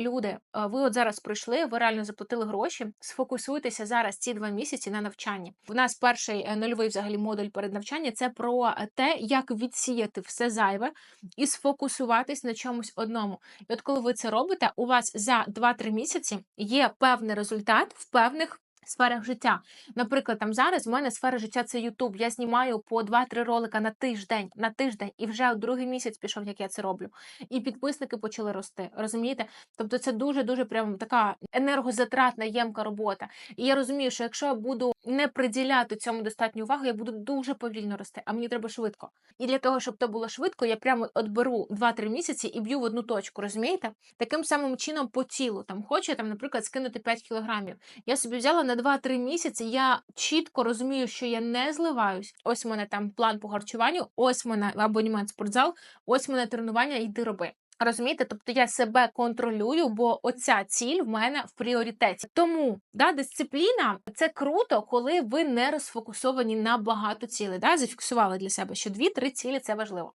люди, ви от зараз прийшли, ви реально заплатили гроші. Сфокусуйтеся зараз ці два місяці на навчанні. У нас перший е, нульовий взагалі модуль перед навчанням це про е, те, як відсіяти все зайве і сфокусуватись на чомусь одному. І от коли ви це робите, у вас за 2-3 місяці є певний результат в певних. Сферах життя. Наприклад, там зараз в мене сфера життя це Ютуб. Я знімаю по 2-3 ролика на тиждень, на тиждень, і вже другий місяць пішов, як я це роблю. І підписники почали рости. Розумієте? Тобто це дуже дуже прям така енергозатратна, ємка робота. І я розумію, що якщо я буду не приділяти цьому достатньо уваги, я буду дуже повільно рости, а мені треба швидко. І для того, щоб то було швидко, я прямо от беру 2-3 місяці і б'ю в одну точку. Розумієте? Таким самим чином по тілу. Там хочу там, наприклад, скинути 5 кілограмів. Я собі взяла на 2-3 місяці. Я чітко розумію, що я не зливаюсь. Ось у мене там план по харчуванню, ось у мене абонемент в спортзал, ось у мене тренування, йди роби. Розумієте, тобто я себе контролюю, бо оця ціль в мене в пріоритеті. Тому да, дисципліна це круто, коли ви не розфокусовані на багато цілей. Да? Зафіксували для себе, що 2-3 цілі це важливо.